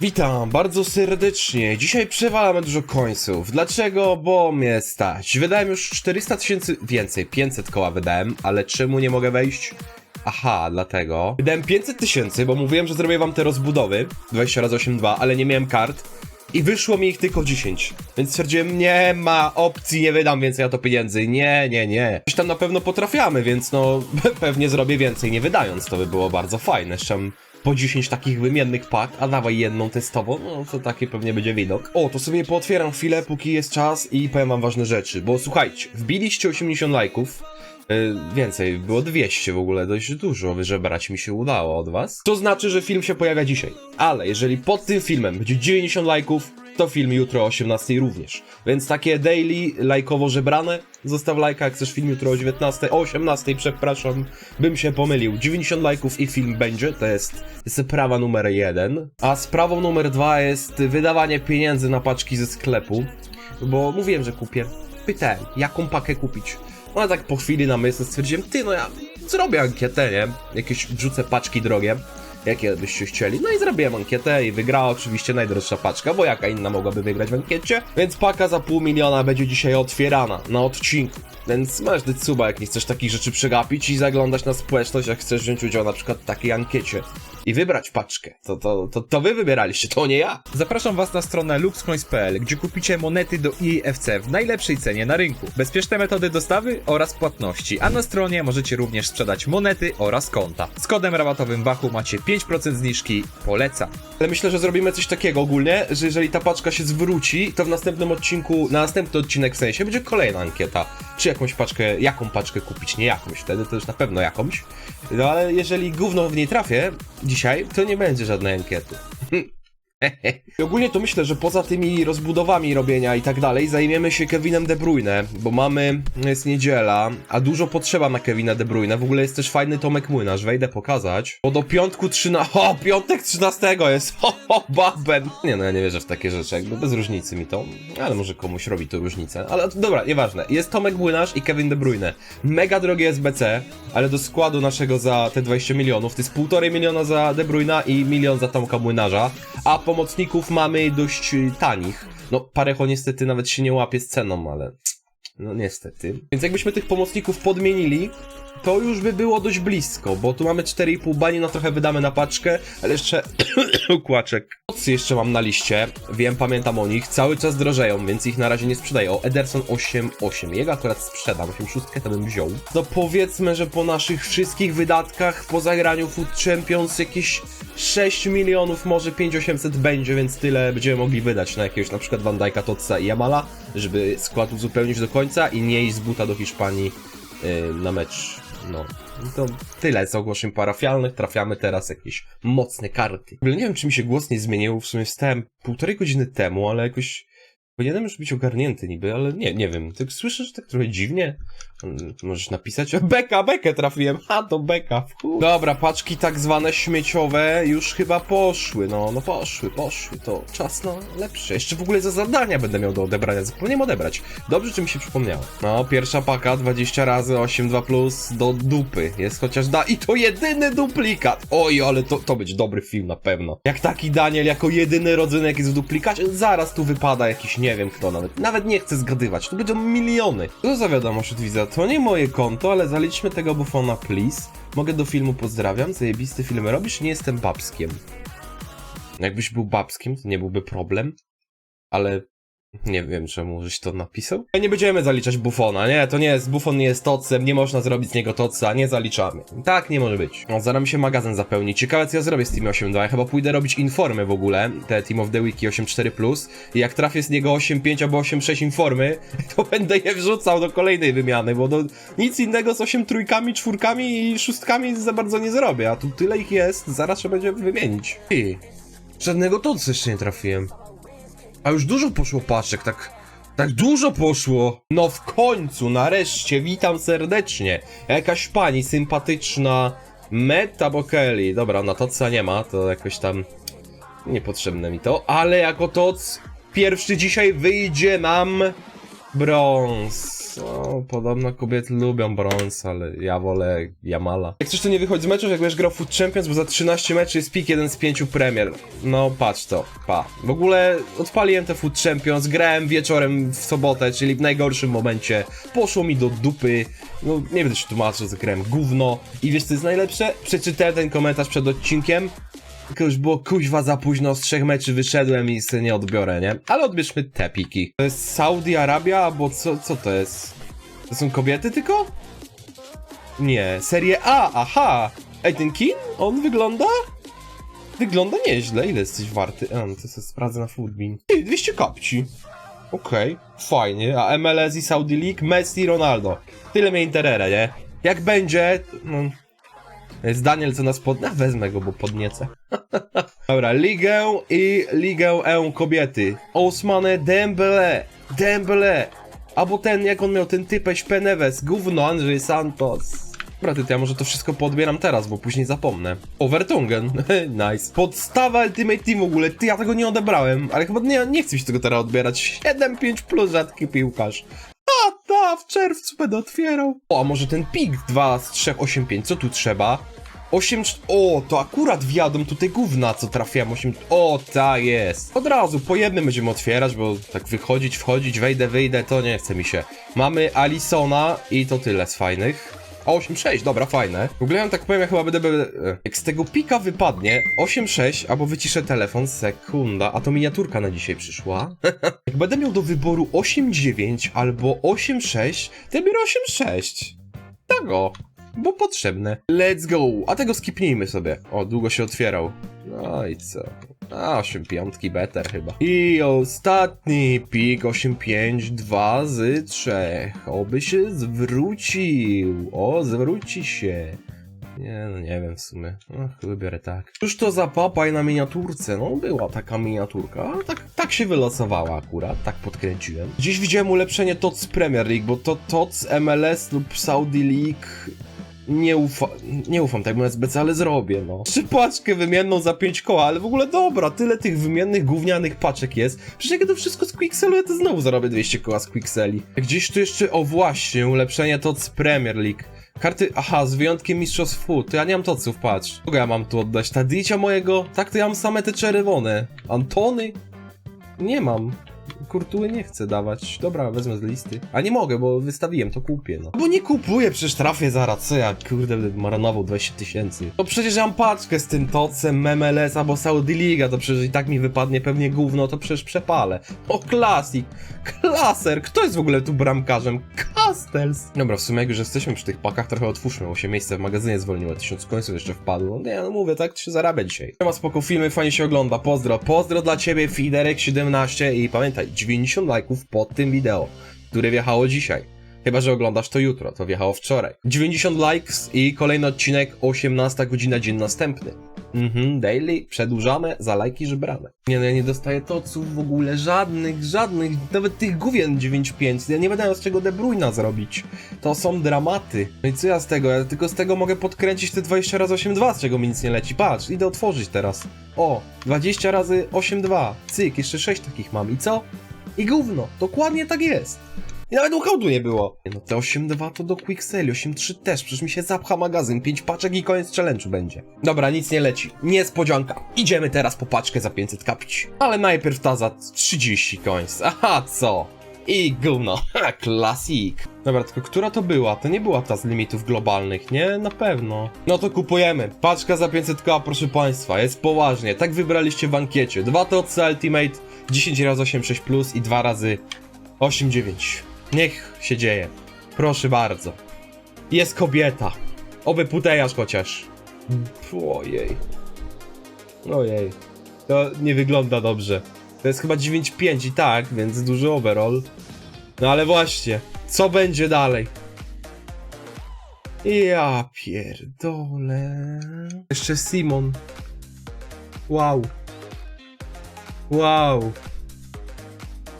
Witam bardzo serdecznie. Dzisiaj przewalamy dużo końców. Dlaczego? Bo mnie stać. Wydałem już 400 tysięcy więcej, 500 koła wydałem, ale czemu nie mogę wejść? Aha, dlatego. Wydałem 500 tysięcy, bo mówiłem, że zrobię wam te rozbudowy 20 razy 8,2, ale nie miałem kart. I wyszło mi ich tylko 10. Więc stwierdziłem, nie ma opcji, nie wydam więcej na to pieniędzy. Nie, nie, nie. Coś tam na pewno potrafiamy, więc no pewnie zrobię więcej nie wydając. To by było bardzo fajne. Mam po 10 takich wymiennych pak, a dawaj jedną testową, no to taki pewnie będzie widok. O, to sobie pootwieram chwilę, póki jest czas i powiem wam ważne rzeczy, bo słuchajcie, wbiliście 80 lajków, Yy, więcej, było 200 w ogóle, dość dużo wyżebrać mi się udało od was. To znaczy, że film się pojawia dzisiaj. Ale jeżeli pod tym filmem będzie 90 lajków, to film jutro o 18 również. Więc takie daily, lajkowo żebrane, zostaw lajka, jak chcesz film jutro o 19, o 18, przepraszam, bym się pomylił. 90 lajków i film będzie, to jest sprawa numer jeden. A sprawą numer dwa jest wydawanie pieniędzy na paczki ze sklepu, bo mówiłem, że kupię. Pytałem, jaką pakę kupić. No tak po chwili namysłu stwierdziłem, ty no ja zrobię ankietę, nie? Jakieś wrzucę paczki drogie, jakie byście chcieli. No i zrobiłem ankietę i wygrała oczywiście najdroższa paczka, bo jaka inna mogłaby wygrać w ankiecie. Więc paka za pół miliona będzie dzisiaj otwierana na odcinku. Więc masz dać suba, jak nie chcesz takich rzeczy przegapić i zaglądać na społeczność, jak chcesz wziąć udział na przykład w takiej ankiecie. I wybrać paczkę. To, to, to, to wy wybieraliście, to nie ja. Zapraszam Was na stronę luxcoins.pl, gdzie kupicie monety do EFC w najlepszej cenie na rynku. Bezpieczne metody dostawy oraz płatności, a na stronie możecie również sprzedać monety oraz konta. Z kodem rabatowym Wachu macie 5% zniżki. Polecam. Ale myślę, że zrobimy coś takiego ogólnie, że jeżeli ta paczka się zwróci, to w następnym odcinku, na następny odcinek w sensie, będzie kolejna ankieta. Czy jakąś paczkę, jaką paczkę kupić, nie jakąś, wtedy to już na pewno jakąś. No ale jeżeli gówno w niej trafię dzisiaj, to nie będzie żadnej ankiety. I ogólnie to myślę, że poza tymi rozbudowami robienia i tak dalej, zajmiemy się Kevinem De Bruyne, bo mamy, jest niedziela, a dużo potrzeba na Kevina De Bruyne. W ogóle jest też fajny Tomek Młynarz, wejdę pokazać. Bo do piątku 13, o, piątek 13 jest, ho, ho, baben. Nie no, ja nie wierzę w takie rzeczy, jakby bez różnicy mi to, ale może komuś robi to różnicę. Ale dobra, nieważne. Jest Tomek Młynarz i Kevin De Bruyne. Mega drogie SBC, ale do składu naszego za te 20 milionów, to jest półtorej miliona za De Bruyna i milion za Tomka Młynarza, a pomocników mamy dość y, tanich. No, Parecho niestety nawet się nie łapie z ceną, ale no niestety. Więc jakbyśmy tych pomocników podmienili, to już by było dość blisko, bo tu mamy 4,5 bani, no trochę wydamy na paczkę, ale jeszcze kłaczek. Mocy jeszcze mam na liście, wiem, pamiętam o nich, cały czas drożeją, więc ich na razie nie sprzedaję. O, Ederson 8,8, jego akurat sprzedam, 8,6 to bym wziął. No powiedzmy, że po naszych wszystkich wydatkach, po zagraniu Food Champions jakieś 6 milionów, może 5800 będzie, więc tyle będziemy mogli wydać na jakiegoś na przykład Van Dijk'a, Totsa i Jamala, żeby skład uzupełnić do końca i nie iść z buta do Hiszpanii yy, na mecz. No. To tyle z ogłoszeń parafialnych. Trafiamy teraz jakieś mocne karty. W ogóle nie wiem, czy mi się głos nie zmienił. W sumie wstałem półtorej godziny temu, ale jakoś powinienem już być ogarnięty niby, ale nie, nie wiem. Tak słyszę, że tak trochę dziwnie. Możesz napisać? Beka, bekę trafiłem. Ha, to beka. Fu. Dobra, paczki tak zwane śmieciowe już chyba poszły. No, no poszły, poszły. To czas na lepsze. Jeszcze w ogóle za zadania będę miał do odebrania. Zapomniałem odebrać. Dobrze, czy mi się przypomniało. No, pierwsza paka 20 razy 8,2 plus do dupy. Jest chociaż da. I to jedyny duplikat. Oj, ale to, to będzie dobry film na pewno. Jak taki Daniel jako jedyny rodzynek jest w duplikacie, zaraz tu wypada jakiś nie wiem kto nawet. Nawet nie chcę zgadywać. Tu będą miliony. Co za wiadomość od widza? To nie moje konto, ale zaliczmy tego bufona, please. Mogę do filmu pozdrawiam. Zajebisty film robisz? Nie jestem babskiem. Jakbyś był babskiem, to nie byłby problem. Ale nie wiem, czemu żeś to napisał. Nie będziemy zaliczać bufona, nie, to nie jest, bufon nie jest tocem, nie można zrobić z niego toca, nie zaliczamy. Tak nie może być. No, zaraz mi się magazyn zapełni. Ciekawe, co ja zrobię z Team 8.2. Ja chyba pójdę robić informy w ogóle, te Team of the Wiki 8.4+. I jak trafię z niego 8.5 albo 8.6 informy, to będę je wrzucał do kolejnej wymiany, bo do, nic innego z 8 trójkami, czwórkami i szóstkami za bardzo nie zrobię, a tu tyle ich jest, zaraz trzeba będzie wymienić. Ty, żadnego toca jeszcze nie trafiłem. A już dużo poszło paczek, tak. Tak dużo poszło! No w końcu, nareszcie, witam serdecznie. Jakaś pani sympatyczna Meta Bokeli. Dobra, na toca nie ma, to jakoś tam niepotrzebne mi to, ale jako toc pierwszy dzisiaj wyjdzie nam brąz. No, podobno kobiety lubią brąz, ale ja wolę Jamala. Jak coś to nie wychodzi z meczów, jak będziesz grał Food Champions, bo za 13 meczy jest pik 1 z 5 premier. No, patrz to, pa. W ogóle odpaliłem te Food Champions, grałem wieczorem w sobotę, czyli w najgorszym momencie. Poszło mi do dupy. No, nie będę się tłumaczył, że grałem gówno. I wiesz co jest najlepsze? Przeczytałem ten komentarz przed odcinkiem. Tylko już było kuźwa za późno, z trzech meczy wyszedłem i sobie nie odbiorę, nie? Ale odbierzmy te piki. To jest Saudi Arabia, albo co, co to jest? To są kobiety tylko? Nie, Serie A, aha! Ej, ten Kin? On wygląda? Wygląda nieźle, ile jesteś warty? A, no to sobie sprawdzę na Foodbean. Ej, 200 kapci. Okej, fajnie. A MLS i Saudi League, Messi, Ronaldo. Tyle mnie interera, nie? Jak będzie, no... Jest Daniel, co nas pod... A, wezmę go, bo podniecę. Dobra, Ligę i Ligę E kobiety. Ousmane Dembele. Dembele. Albo ten, jak on miał, ten typeś Peneves. Gówno, Andrzej Santos. Dobra, ty, to ja może to wszystko podbieram teraz, bo później zapomnę. Overtungen. nice. Podstawa Ultimate Team w ogóle. Ty, ja tego nie odebrałem. Ale chyba nie, nie chcę się tego teraz odbierać. 7-5 plus rzadki piłkarz. W czerwcu będę otwierał. O, a może ten pik 2 z 3, 8, 5, co tu trzeba? 8, cz- o, to akurat wjadą tutaj gówna, co trafiłem, 8, o, ta jest. Od razu, po jednym będziemy otwierać, bo tak wychodzić, wchodzić, wejdę, wyjdę, to nie chce mi się. Mamy Alisona i to tyle z fajnych. A 8-6, dobra, fajne. W ogóle ja tak powiem, ja chyba będę, Jak z tego pika wypadnie 8-6, albo wyciszę telefon, sekunda, a to miniaturka na dzisiaj przyszła. Jak będę miał do wyboru 8-9 albo 8-6, to ja biorę 8-6. Tak o, bo potrzebne. Let's go, a tego skipnijmy sobie. O, długo się otwierał. No i co? A, 8 piątki better chyba. I ostatni pik 8-5, 2 z 3. Oby się zwrócił. O, zwróci się. Nie, no nie wiem w sumie. Ach, wybiorę tak. Już to za papaj na miniaturce. No, była taka miniaturka. Tak, tak się wylosowała akurat. Tak podkręciłem. Dziś widziałem ulepszenie TOTS Premier League, bo to TOTS MLS lub Saudi League nie, ufa, nie ufam tak mówiąc, BC, ale zrobię, no. Jeszcze paczkę wymienną za 5 koła, ale w ogóle dobra, tyle tych wymiennych, gównianych paczek jest. Przecież jak ja to wszystko z Quicksellu, ja to znowu zarobię 200 koła z Quickseli. Gdzieś tu jeszcze, o właśnie, ulepszenie TOC Premier League. Karty, aha, z wyjątkiem Mistrzostw Food, to ja nie mam toców, patrz. Kogo ja mam tu oddać? Tadicia mojego? Tak, to ja mam same te czerwone. Antony? Nie mam. Kurtuły nie chcę dawać. Dobra, wezmę z listy. A nie mogę, bo wystawiłem, to kupię, no. Bo nie kupuję, przecież trafię zaraz, co ja, kurde, będę marnował 20 tysięcy. To przecież ja mam paczkę z tym tocem, MLS albo Saudi Liga, to przecież i tak mi wypadnie pewnie gówno, to przecież przepalę. O, klasik, klaser, kto jest w ogóle tu bramkarzem? Castells. Dobra, w sumie jak już jesteśmy przy tych pakach, trochę otwórzmy, bo się miejsce w magazynie zwolniło, tysiąc końców jeszcze wpadło. Nie, no mówię, tak się zarabia dzisiaj. Nie spoko filmy, fajnie się ogląda, pozdro. Pozdro dla ciebie, Fiderek17 i pamiętaj, 90 lajków pod tym wideo, które wjechało dzisiaj. Chyba, że oglądasz to jutro, to wjechało wczoraj. 90 likes i kolejny odcinek, 18 godzina, dzień następny. Mhm, daily, przedłużamy, za lajki żebrane. Nie no, ja nie dostaję toców w ogóle, żadnych, żadnych, nawet tych gówien 9.5, ja nie będę z czego De Bruyna zrobić. To są dramaty. No i co ja z tego? Ja tylko z tego mogę podkręcić te 20 razy 8.2, z czego mi nic nie leci. Patrz, idę otworzyć teraz. O, 20 razy 8.2. Cyk, jeszcze 6 takich mam. I co? I gówno. Dokładnie tak jest. I nawet u hołdu nie było. No te 8.2 to do Quickseli, 8.3 też, przecież mi się zapcha magazyn, 5 paczek i koniec challenge'u będzie. Dobra, nic nie leci. Niespodzianka. Idziemy teraz po paczkę za 500 kapić. Ale najpierw ta za 30 coins. Aha, co? I gówno. Ha, klasik. Dobra, tylko która to była? To nie była ta z limitów globalnych, nie? Na pewno. No to kupujemy. Paczka za 500 k proszę państwa, jest poważnie. Tak wybraliście w ankiecie. Dwa TOC Ultimate, 10 razy 8.6 plus i dwa razy 8.9. Niech się dzieje. Proszę bardzo. Jest kobieta. Oby putejarz chociaż. Ojej. Ojej. To nie wygląda dobrze. To jest chyba 9.5 i tak, więc duży overall. No ale właśnie, co będzie dalej? Ja pierdolę. Jeszcze Simon. Wow. Wow.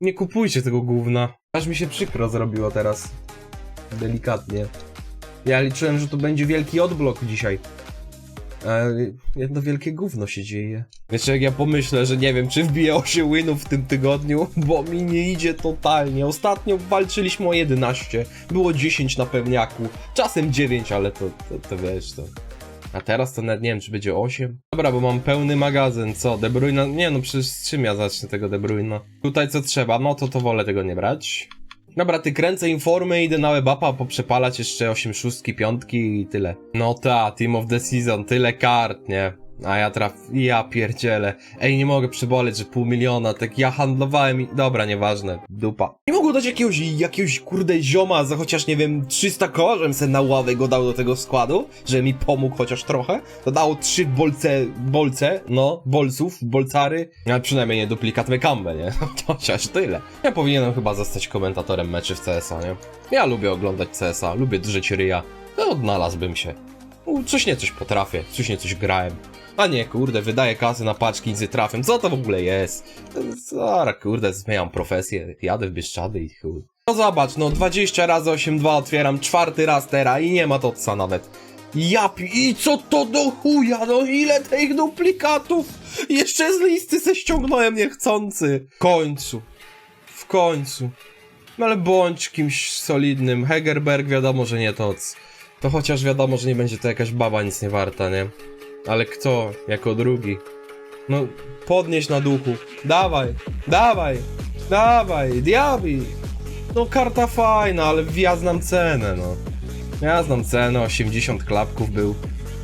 Nie kupujcie tego gówna. Aż mi się przykro zrobiło teraz. Delikatnie. Ja liczyłem, że to będzie wielki odblok dzisiaj. Ale jedno wielkie gówno się dzieje. Wiecie, jak ja pomyślę, że nie wiem, czy wbiję 8 winów w tym tygodniu, bo mi nie idzie totalnie. Ostatnio walczyliśmy o 11, było 10 na pewniaku, czasem 9, ale to, to, to wiesz, to... A teraz to nawet nie wiem, czy będzie 8. Dobra, bo mam pełny magazyn, co? De Bruyne? Nie no, przecież z czym ja zacznę tego De Bruyne? Tutaj co trzeba, no to to wolę tego nie brać. Dobra, ty kręcę informy, idę na webapa poprzepalać jeszcze 8 szóstki, piątki i tyle. No ta, Team of the Season, tyle kart, nie? A ja traf... ja pierdzielę. Ej, nie mogę przyboleć, że pół miliona, tak ja handlowałem i... Dobra, nieważne, dupa. Nie mogło dać jakiegoś, jakiegoś kurde zioma za chociaż, nie wiem, 300 koła, żebym se na ławę go dał do tego składu, żeby mi pomógł chociaż trochę. To dało trzy bolce, bolce, no, bolców, bolcary, ale przynajmniej nie duplikat Mekambe, nie? To chociaż tyle. Ja powinienem chyba zostać komentatorem meczy w CSa, nie? Ja lubię oglądać CSa, lubię drzeć ryja. No, odnalazłbym się. Coś nie coś potrafię, coś nie coś grałem. A nie, kurde, wydaję kasy na paczki nie trafię. Co to w ogóle jest? Zara, kurde, zmieniam profesję, jadę w Bieszczady i chuj. No zobacz, no 20 razy 8.2 otwieram, czwarty raz teraz i nie ma totsa nawet. Ja pi... I co to do chuja, no ile tych duplikatów? Jeszcze z listy se ściągnąłem niechcący. W końcu. W końcu. No ale bądź kimś solidnym. Hegerberg wiadomo, że nie toc. To chociaż wiadomo, że nie będzie to jakaś baba nic nie warta, nie? Ale kto jako drugi? No, podnieś na duchu. Dawaj, dawaj, dawaj, diabi. No, karta fajna, ale ja znam cenę, no. Ja znam cenę, 80 klapków był.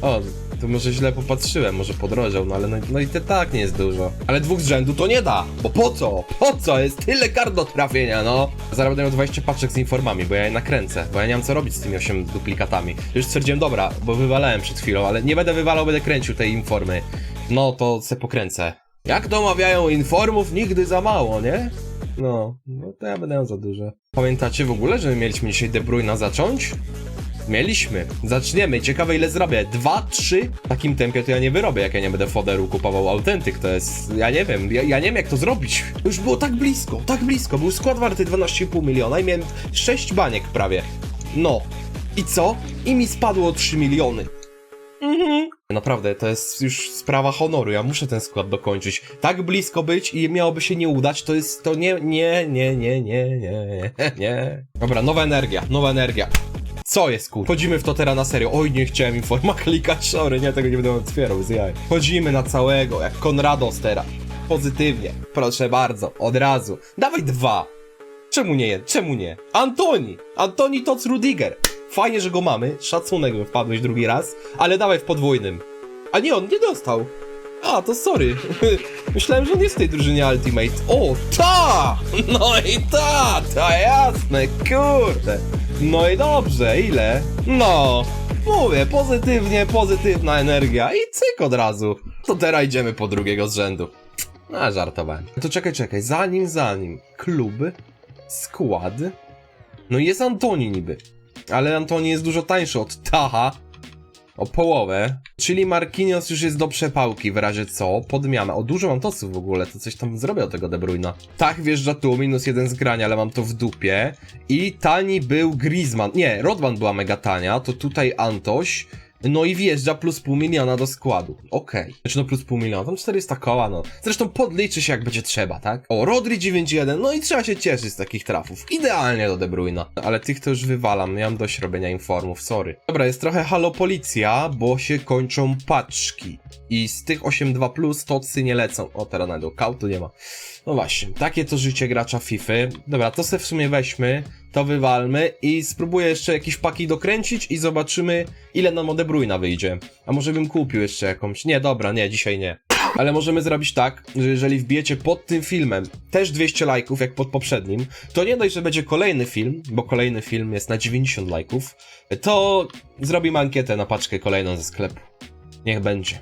O, to może źle popatrzyłem, może podrożał, no ale no, no i to tak nie jest dużo. Ale dwóch z rzędu to nie da, bo po co? Po co? Jest tyle kart do trafienia, no. Zaraz miał 20 paczek z informami, bo ja je nakręcę, bo ja nie mam co robić z tymi 8 duplikatami. Już stwierdziłem, dobra, bo wywalałem przed chwilą, ale nie będę wywalał, będę kręcił tej informy. No to se pokręcę. Jak to mawiają informów, nigdy za mało, nie? No, no to ja będę miał za dużo. Pamiętacie w ogóle, że mieliśmy dzisiaj De Bruyna zacząć? Mieliśmy. Zaczniemy. Ciekawe ile zrobię. Dwa, trzy? W takim tempie to ja nie wyrobię, jak ja nie będę foderu kupował autentyk. To jest... Ja nie wiem. Ja, ja nie wiem jak to zrobić. Już było tak blisko, tak blisko. Był skład warty 12,5 miliona i miałem 6 baniek prawie. No. I co? I mi spadło 3 miliony. Mhm. Naprawdę, to jest już sprawa honoru. Ja muszę ten skład dokończyć. Tak blisko być i miałoby się nie udać, to jest to nie, nie, nie, nie, nie, nie, nie. Dobra, nowa energia, nowa energia. Co jest kur... Chodzimy w to teraz na serio. Oj, nie chciałem informa klikać, sorry, nie, tego nie będę otwierał, z jaj. Chodzimy na całego, jak Konrados teraz. Pozytywnie, proszę bardzo, od razu. Dawaj dwa. Czemu nie? Czemu nie? Antoni! Antoni Toc Rudiger. Fajnie, że go mamy. Szacunek, że wpadłeś drugi raz, ale dawaj w podwójnym. A nie, on nie dostał. A, to sorry. Myślałem, że on jest w tej drużynie Ultimate. O, ta! No i ta! To jasne, kurde. No i dobrze, ile? No, mówię, pozytywnie, pozytywna energia i cyk od razu. To teraz idziemy po drugiego z rzędu. A, żartowałem. To czekaj, czekaj, zanim, zanim. Klub, skład. No jest Antoni niby. Ale Antoni jest dużo tańszy od Taha. O połowę. Czyli Marquinhos już jest do przepałki w razie co. Podmiana. O dużo mam tosów w ogóle, to coś tam zrobię od tego De Bruyna. Tak, wjeżdża tu, minus jeden z grania, ale mam to w dupie. I tani był Griezmann. Nie, Rodman była mega tania, to tutaj Antoś. No i wjeżdża plus pół miliona do składu. Okej. Znaczy no plus pół miliona, tam 400 koła, no. Zresztą podliczy się jak będzie trzeba, tak? O, Rodri 9.1, no i trzeba się cieszyć z takich trafów. Idealnie do De Bruyna. Ale tych to już wywalam, mam dość robienia informów, sorry. Dobra, jest trochę halo policja, bo się kończą paczki. I z tych 8.2 plus tocy nie lecą. O, teraz na kautu nie ma. No właśnie, takie to życie gracza FIFA. Dobra, to se w sumie weźmy, to wywalmy i spróbuję jeszcze jakieś paki dokręcić i zobaczymy, ile nam De Bruyna wyjdzie. A może bym kupił jeszcze jakąś? Nie, dobra, nie, dzisiaj nie. Ale możemy zrobić tak, że jeżeli wbijecie pod tym filmem też 200 lajków, jak pod poprzednim, to nie dość, że będzie kolejny film, bo kolejny film jest na 90 lajków, to zrobimy ankietę na paczkę kolejną ze sklepu. Niech będzie.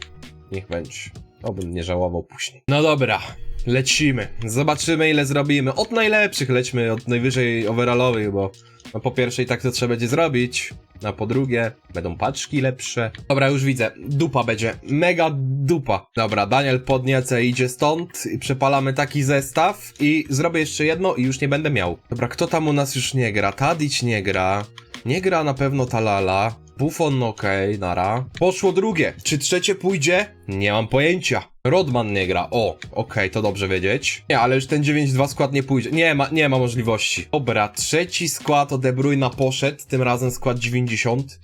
Niech będzie. Obym nie żałował później. No dobra, lecimy. Zobaczymy ile zrobimy. Od najlepszych lećmy, od najwyżej overallowych, bo no po pierwsze i tak to trzeba będzie zrobić, a po drugie będą paczki lepsze. Dobra, już widzę. Dupa będzie. Mega dupa. Dobra, Daniel podniece idzie stąd i przepalamy taki zestaw i zrobię jeszcze jedno i już nie będę miał. Dobra, kto tam u nas już nie gra? Tadić nie gra. Nie gra na pewno Talala. Buffon okej, nara. Poszło drugie. Czy trzecie pójdzie? Nie mam pojęcia. Rodman nie gra. O, okej, to dobrze wiedzieć. Nie, ale już ten 9-2 skład nie pójdzie. Nie ma, nie ma możliwości. Dobra, trzeci skład o De poszedł, tym razem skład 90.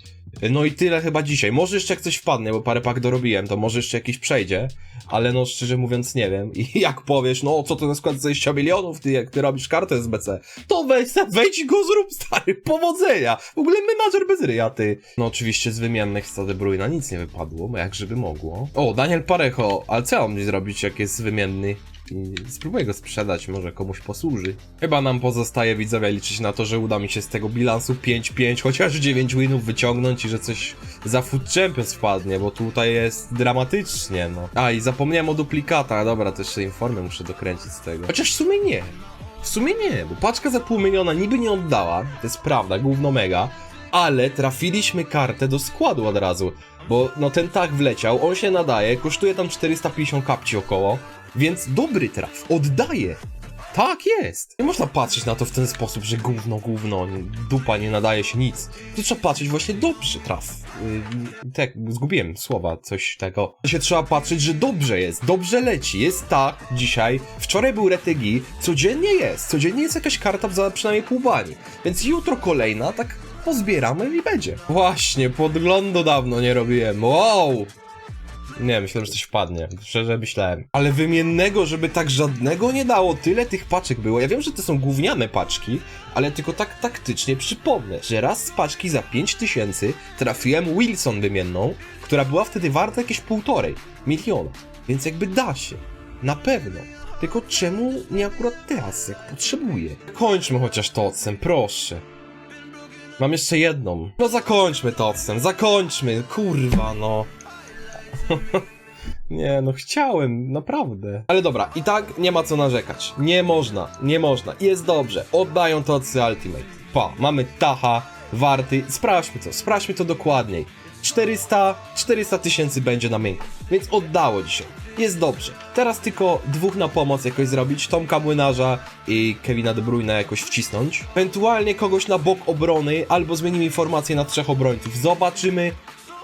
No i tyle chyba dzisiaj. Może jeszcze coś wpadnie, bo parę pak dorobiłem, to może jeszcze jakiś przejdzie. Ale no szczerze mówiąc nie wiem. I jak powiesz, no co to na skład 20 milionów, ty jak ty robisz kartę SBC, to weź, wejdź go zrób stary, powodzenia. W ogóle menadżer bez ryja, ty. No oczywiście z wymiennych z De Bruyne nic nie wypadło, jak żeby mogło. O, Daniel Parejo, ale co on mi zrobić jak jest wymienny? I Spróbuję go sprzedać, może komuś posłuży. Chyba nam pozostaje widzowie liczyć na to, że uda mi się z tego bilansu 5-5, chociaż 9 winów wyciągnąć i że coś za Food Champions wpadnie, bo tutaj jest dramatycznie, no. A i zapomniałem o duplikatach, dobra, to jeszcze informę muszę dokręcić z tego. Chociaż w sumie nie. W sumie nie, bo paczka za pół miliona niby nie oddała, to jest prawda, gówno mega, ale trafiliśmy kartę do składu od razu, bo no ten tak wleciał, on się nadaje, kosztuje tam 450 kapci około, więc dobry traf, oddaje. Tak jest. Nie można patrzeć na to w ten sposób, że gówno, gówno, dupa nie nadaje się nic. To trzeba patrzeć właśnie dobrze traf. Yy, tak, zgubiłem słowa, coś tego. To się trzeba patrzeć, że dobrze jest, dobrze leci. Jest tak dzisiaj, wczoraj był Retegi, codziennie jest, codziennie jest jakaś karta za przynajmniej pół bani. Więc jutro kolejna, tak pozbieramy i będzie. Właśnie, podglądu dawno nie robiłem. Wow! Nie, myślałem, że coś wpadnie. Szczerze myślałem. Ale wymiennego, żeby tak żadnego nie dało, tyle tych paczek było. Ja wiem, że to są gówniane paczki, ale tylko tak taktycznie przypomnę, że raz z paczki za 5000 trafiłem Wilson wymienną, która była wtedy warta jakieś półtorej miliona. Więc jakby da się. Na pewno. Tylko czemu nie akurat teraz, jak potrzebuję? Kończmy chociaż to ocen, proszę. Mam jeszcze jedną. No zakończmy to ocen, zakończmy, kurwa no. Nie, no chciałem, naprawdę. Ale dobra, i tak nie ma co narzekać. Nie można, nie można. Jest dobrze. Oddają to Ultimate. Pa, mamy Taha, Warty. Sprawdźmy to, sprawdźmy to dokładniej. 400, 400 tysięcy będzie na minku. Więc oddało dzisiaj. Jest dobrze. Teraz tylko dwóch na pomoc jakoś zrobić. Tomka Młynarza i Kevina De Bruyne jakoś wcisnąć. Ewentualnie kogoś na bok obrony, albo zmienimy formację na trzech obrońców. Zobaczymy.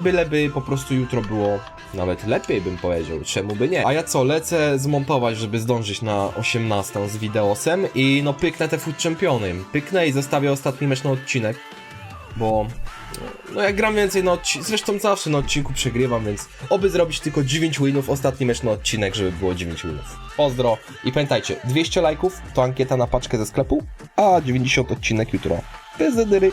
Byleby po prostu jutro było nawet lepiej bym powiedział, czemu by nie. A ja co, lecę zmontować, żeby zdążyć na 18 z wideosem i no pyknę te Food Championy. Pyknę i zostawię ostatni mecz na odcinek, bo no jak gram więcej na odcinku, zresztą zawsze na odcinku przegrywam, więc oby zrobić tylko 9 winów, ostatni mecz na odcinek, żeby było 9 winów. Pozdro i pamiętajcie, 200 lajków to ankieta na paczkę ze sklepu, a 90 odcinek jutro. Bez zadyry.